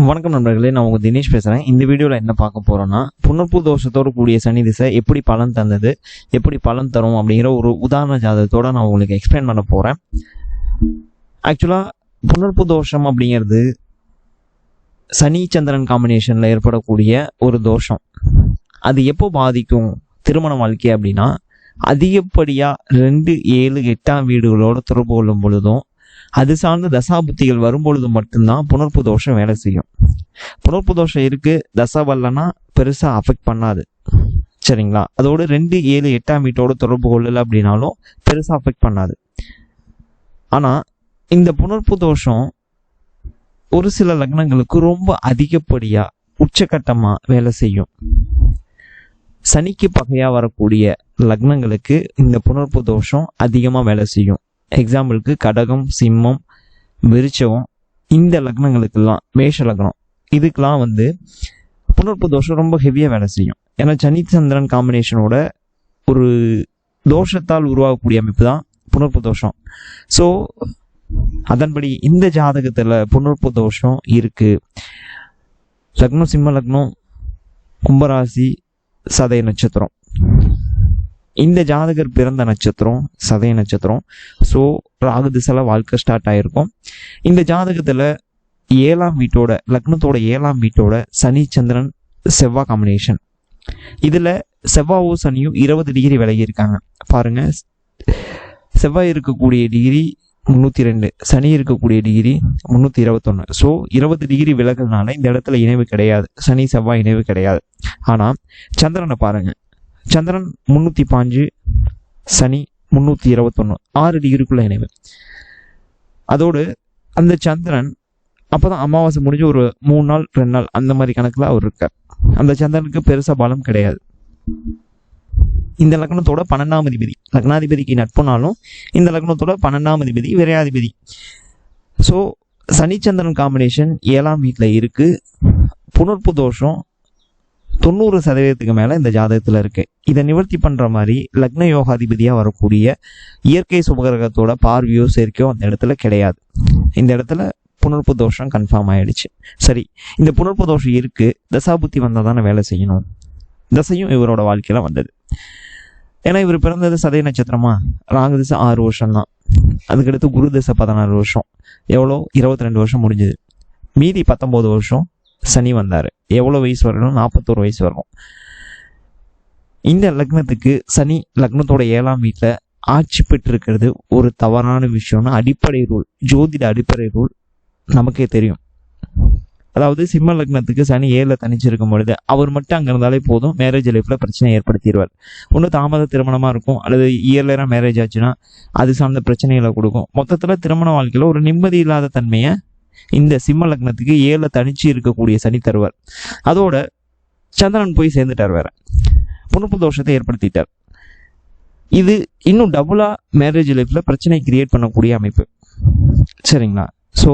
வணக்கம் நண்பர்களே நான் உங்கள் தினேஷ் பேசுகிறேன் இந்த வீடியோவில் என்ன பார்க்க போகிறோன்னா புனர்ப்பு தோஷத்தோடு கூடிய சனி திசை எப்படி பலன் தந்தது எப்படி பலன் தரும் அப்படிங்கிற ஒரு உதாரண ஜாதகத்தோடு நான் உங்களுக்கு எக்ஸ்பிளைன் பண்ண போகிறேன் ஆக்சுவலாக புனர்ப்பு தோஷம் அப்படிங்கிறது சனி சந்திரன் காம்பினேஷனில் ஏற்படக்கூடிய ஒரு தோஷம். அது எப்போ பாதிக்கும் திருமண வாழ்க்கை அப்படின்னா அதிகப்படியாக ரெண்டு ஏழு எட்டாம் வீடுகளோடு தொடர்பு கொள்ளும் பொழுதும் அது சார்ந்த தசாபுத்திகள் வரும்பொழுது மட்டும்தான் புனர்ப்பு தோஷம் வேலை செய்யும். புனர்ப்பு தோஷம் இருக்கு தசா வரலன்னா பெருசா அஃபெக்ட் பண்ணாது. சரிங்களா? அதோட ரெண்டு ஏழு எட்டாம் வீட்டோட தொடர்பு கொள்ளல அப்படின்னாலும் பெருசா அஃபெக்ட் பண்ணாது. ஆனா இந்த புனர்ப்பு தோஷம் ஒரு சில லக்னங்களுக்கு ரொம்ப அதிகப்படியா உச்சகட்டமா வேலை செய்யும். சனிக்கு பகையா வரக்கூடிய லக்னங்களுக்கு இந்த புனர்ப்பு தோஷம் அதிகமா வேலை செய்யும். எக்ஸாம்பிளுக்கு கடகம் சிம்மம் விருச்சவம் இந்த லக்னங்களுக்கெல்லாம் மேஷ லக்னம். இதுக்கெல்லாம் வந்து புனர்ப்பு தோஷம் ரொம்ப ஹெவியாக வேலை செய்யும். ஏன்னா சனி சந்திரன் காம்பினேஷனோட ஒரு தோஷத்தால் உருவாகக்கூடிய அமைப்பு தான் புனர்ப்பு தோஷம். ஸோ அதன்படி இந்த ஜாதகத்தில் புனர்ப்பு தோஷம் இருக்குது லக்னம் சிம்ம லக்னம் கும்பராசி சதய நட்சத்திரம். இந்த ஜாதகர் பிறந்த நட்சத்திரம் சதய நட்சத்திரம். ஸோ ராகு திசையில் வாழ்க்கை ஸ்டார்ட் ஆயிருக்கும். இந்த ஜாதகத்தில் ஏழாம் வீட்டோட லக்னத்தோட ஏழாம் வீட்டோட சனி சந்திரன் செவ்வாய் காம்பினேஷன் இதில் செவ்வாவும் சனியும் இருபது டிகிரி விலகி இருக்காங்க. பாருங்க. செவ்வாய் இருக்கக்கூடிய டிகிரி முந்நூற்றி ரெண்டு சனி இருக்கக்கூடிய டிகிரி முந்நூற்றி இருபத்தொன்று ஸோ இருபது டிகிரி விலகுறதுனால இந்த இடத்துல இணைவு கிடையாது. சனி செவ்வாய் இணைவு கிடையாது. ஆனால் சந்திரனை பாருங்கள் சந்திரன் முந்நூற்றி பாஞ்சு சனி முந்நூற்றி இருபத்தொன்று ஆறு டிகிரிக்குள்ள இணைவு. அதோடு அந்த சந்திரன் அப்பதான் அமாவாசை முடிஞ்சு ஒரு மூணு நாள் ரெண்டு நாள் அந்த மாதிரி கணக்கில் அவர் இருக்கார். அந்த சந்திரனுக்கு பெருசாக பலம் கிடையாது. இந்த லக்னத்தோட பன்னெண்டாம் அதிபதி. லக்னாதிபதிக்கு நட்புனாலும் இந்த லக்னத்தோட பன்னெண்டாம் அதிபதி விரையாதிபதி. ஸோ சனிச்சந்திரன் காம்பினேஷன் ஏழாம் வீட்டில் இருக்கு. புனர்ப்பு தோஷம் தொண்ணூறு சதவீதத்துக்கு மேலே இந்த ஜாதகத்தில் இருக்கு. இதை நிவர்த்தி பண்ணுற மாதிரி லக்ன யோகாதிபதியாக வரக்கூடிய இயற்கை சுபகிரகத்தோட பார்வையோ சேர்க்கையோ அந்த இடத்துல கிடையாது. இந்த இடத்துல புனர்ப்பு தோஷம் கன்ஃபார்ம் ஆயிடுச்சு. சரி இந்த புனர்ப்பு தோஷம் இருக்கு. தசாபுத்தி வந்தால் தானே வேலை செய்யணும். தசையும் இவரோட வாழ்க்கையில வந்தது. ஏன்னா இவர் பிறந்தது சதய நட்சத்திரமா? ராகு திசை ஆறு வருஷம் தான் அதுக்கடுத்து குரு திசை பதினாறு வருஷம். எவ்வளோ? இருபத்தி ரெண்டு வருஷம் முடிஞ்சது. மீதி பத்தொம்போது வருஷம். சனி வந்தார். எவ்வளோ வயசு வரணும்? நாற்பத்தோரு வயசு வரும் இந்த லக்னத்துக்கு சனி லக்னத்தோட ஏழாம் வீட்டில் ஆட்சி பெற்றிருக்கிறது ஒரு தவறான விஷயம்னு அடிப்படை ரூல் ஜோதிட அடிப்படை ரூல் நமக்கே தெரியும். அதாவது சிம்ம லக்னத்துக்கு சனி ஏழில் தனிச்சிருக்கும் பொழுது அவர் மட்டும் அங்கே இருந்தாலே போதும் மேரேஜ் லைஃப்பில் பிரச்சனை ஏற்படுத்திடுவார். ஒன்று தாமத திருமணமாக இருக்கும் அல்லது இயர்லராக மேரேஜ் ஆச்சுன்னா அது சார்ந்த பிரச்சனைகளை கொடுக்கும். மொத்தத்தில் திருமண வாழ்க்கையில் ஒரு நிம்மதி இல்லாத தன்மையை இந்த சிம்ம லக்னத்துக்கு ஏழில் தனிச்சு இருக்கக்கூடிய சனி தருவார். அதோட சந்திரன் போய் சேர்ந்துட்டார் வேற. புனப்பு தோஷத்தை ஏற்படுத்திட்டார். இது இன்னும் டபுளாக மேரேஜ் லைஃப்பில் பிரச்சனை கிரியேட் பண்ணக்கூடிய அமைப்பு. சரிங்களா? ஸோ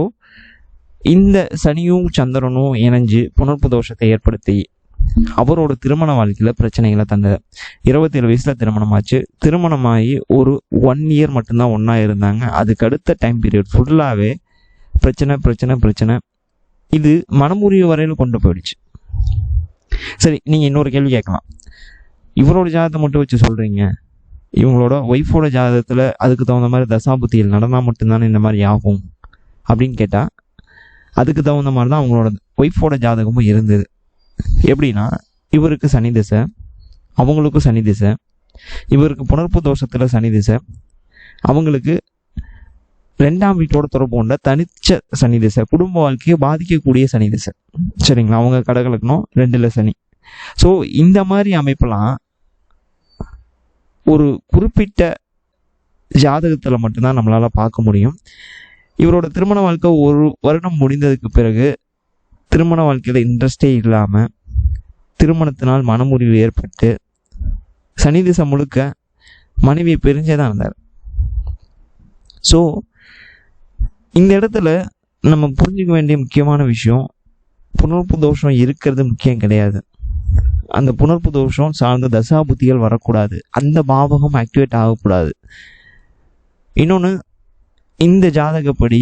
இந்த சனியும் சந்திரனும் இணைஞ்சு புனர்ப்பு தோஷத்தை ஏற்படுத்தி அவரோட திருமண வாழ்க்கையில் பிரச்சனைகளை தந்தது இருபத்தேழு வயசில் திருமணம் ஆச்சு. திருமணமாகி ஒரு ஒன் இயர் மட்டும்தான் ஒன்றா இருந்தாங்க. அதுக்கு அடுத்த டைம் பீரியட் ஃபுல்லாகவே பிரச்சனை பிரச்சனை பிரச்சனை. இது மனமுறிய வரையில் கொண்டு போயிடுச்சு. சரி நீங்கள் இன்னொரு கேள்வி கேட்கலாம். இவரோட ஜாதகத்தை மட்டும் வச்சு சொல்கிறீங்க இவங்களோட ஒய்ஃபோட ஜாதகத்தில் அதுக்கு தகுந்த மாதிரி தசாபுத்தியில் நடந்தால் மட்டும்தானே இந்த மாதிரி ஆகும் அப்படின்னு கேட்டால் அதுக்கு தகுந்த மாதிரி தான் அவங்களோட ஒய்ஃபோட ஜாதகமும் இருந்தது. எப்படின்னா இவருக்கு சனி திசை அவங்களுக்கும் சனி திசை இவருக்கு புணர்ப்பு தோஷத்தில் சனி திசை அவங்களுக்கு ரெண்டாம் வீட்டோட தொடர்பு கொண்ட தனிச்ச சனி திசை குடும்ப வாழ்க்கையை பாதிக்கக்கூடிய சனி திசை. சரிங்களா? அவங்க கடகலக்கணும் ரெண்டுல சனி. ஸோ இந்த மாதிரி அமைப்பெல்லாம் ஒரு குறிப்பிட்ட ஜாதகத்தில் மட்டும்தான் நம்மளால் பார்க்க முடியும். இவரோட திருமண வாழ்க்கை ஒரு வருடம் முடிந்ததுக்கு பிறகு திருமண வாழ்க்கையில் இன்ட்ரெஸ்டே இல்லாமல் திருமணத்தினால் மனமுறிவு ஏற்பட்டு சனி திசை முழுக்க மனைவியை பிரிஞ்சே தான் இருந்தார். ஸோ இந்த இடத்துல நம்ம புரிஞ்சுக்க வேண்டிய முக்கியமான விஷயம் புணர்ப்பு தோஷம் இருக்கிறது முக்கியம் கிடையாது. அந்த புணர்ப்பு தோஷம் சார்ந்த தசா புத்திகள் வரக்கூடாது. அந்த பாவகம் ஆக்டிவேட் ஆகக்கூடாது. இன்னொன்று இந்த ஜாதகப்படி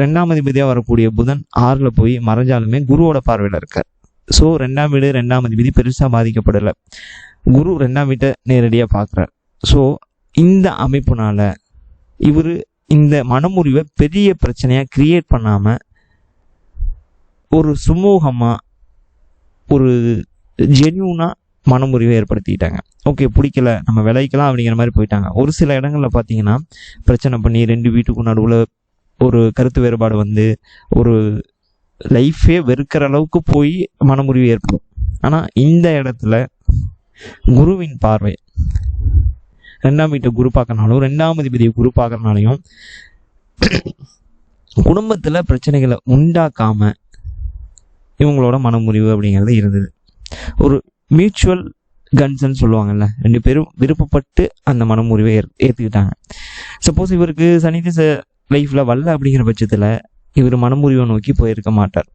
ரெண்டாம் அதிபதியாக வரக்கூடிய புதன் ஆறில் போய் மறைஞ்சாலுமே குருவோட பார்வையில் இருக்கார். ஸோ ரெண்டாம் வீடு ரெண்டாம் அதிபதி பெருசாக பாதிக்கப்படலை. குரு ரெண்டாம் வீட்டை நேரடியாக பார்க்குறார். ஸோ இந்த அமைப்புனால இவர் இந்த மனமுறிவை பெரிய பிரச்சனையாக கிரியேட் பண்ணாமல் ஒரு சுமூகமாக ஒரு ஜென்யூனாக மனமுறிவை ஏற்படுத்திக்கிட்டாங்க ஓகே பிடிக்கல நம்ம விளைக்கலாம் அப்படிங்கிற மாதிரி போயிட்டாங்க. ஒரு சில இடங்களில் பார்த்தீங்கன்னா பிரச்சனை பண்ணி ரெண்டு வீட்டுக்கு நடுவில் ஒரு கருத்து வேறுபாடு வந்து ஒரு லைஃபே வெறுக்கிற அளவுக்கு போய் மனமுறிவு ஏற்படும். ஆனால் இந்த இடத்துல குருவின் பார்வை ரெண்டாம் வீட்டை குரு பார்க்கறனாலும் ரெண்டாம் அதிபதியை குரு பார்க்கறனாலையும் குடும்பத்தில் பிரச்சனைகளை உண்டாக்காம இவங்களோட மனமுறிவு அப்படிங்கிறது இருந்தது. ஒரு மியூச்சுவல் கன்சன் சொல்லுவாங்கல்ல ரெண்டு பேரும் விருப்பப்பட்டு அந்த மனமுறிவை ஏற் ஏற்றுக்கிட்டாங்க சப்போஸ் இவருக்கு சனி திசை லைஃப்பில் வரல அப்படிங்கிற பட்சத்தில் இவர் மனமுறிவை நோக்கி போயிருக்க மாட்டார்.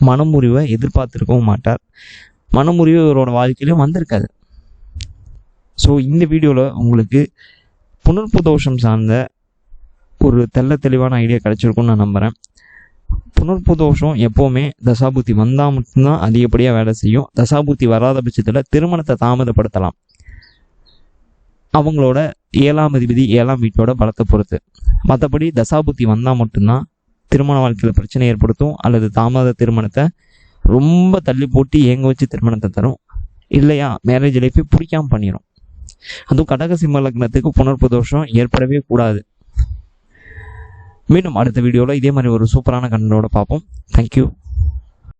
மனமுறிவை எதிர்பார்த்துருக்கவும் மாட்டார். மனமுறிவு இவரோட வாழ்க்கையிலும் வந்திருக்காது. ஸோ இந்த வீடியோவில் உங்களுக்கு புனர்ப்பு தோஷம் சார்ந்த ஒரு தெல்ல தெளிவான ஐடியா கிடைச்சிருக்கும்னு நான் நம்புகிறேன் புனர்ப்பு தோஷம் எப்போவுமே தசாபுத்தி வந்தால் மட்டும்தான் அதிகப்படியாக வேலை செய்யும். தசாபூர்த்தி வராத பட்சத்தில் திருமணத்தை தாமதப்படுத்தலாம். அவங்களோட ஏழாம் அதிபதி ஏழாம் வீட்டோட பலத்தை பொறுத்து. மற்றபடி தசாபுத்தி வந்தால் மட்டும்தான் திருமண வாழ்க்கையில் பிரச்சனை ஏற்படுத்தும். அல்லது தாமத திருமணத்தை ரொம்ப தள்ளி போட்டு ஏங்க வச்சு திருமணத்தை தரும். இல்லையா மேரேஜ் லைஃபே பிடிக்காம பண்ணிடும் அதுவும் கடக சிம்ம லக்னத்துக்கு புனர்ப்பு தோஷம் ஏற்படவே கூடாது. மீண்டும் அடுத்த வீடியோவில் இதே மாதிரி ஒரு சூப்பரான கண்டோட பார்ப்போம். தேங்க்யூ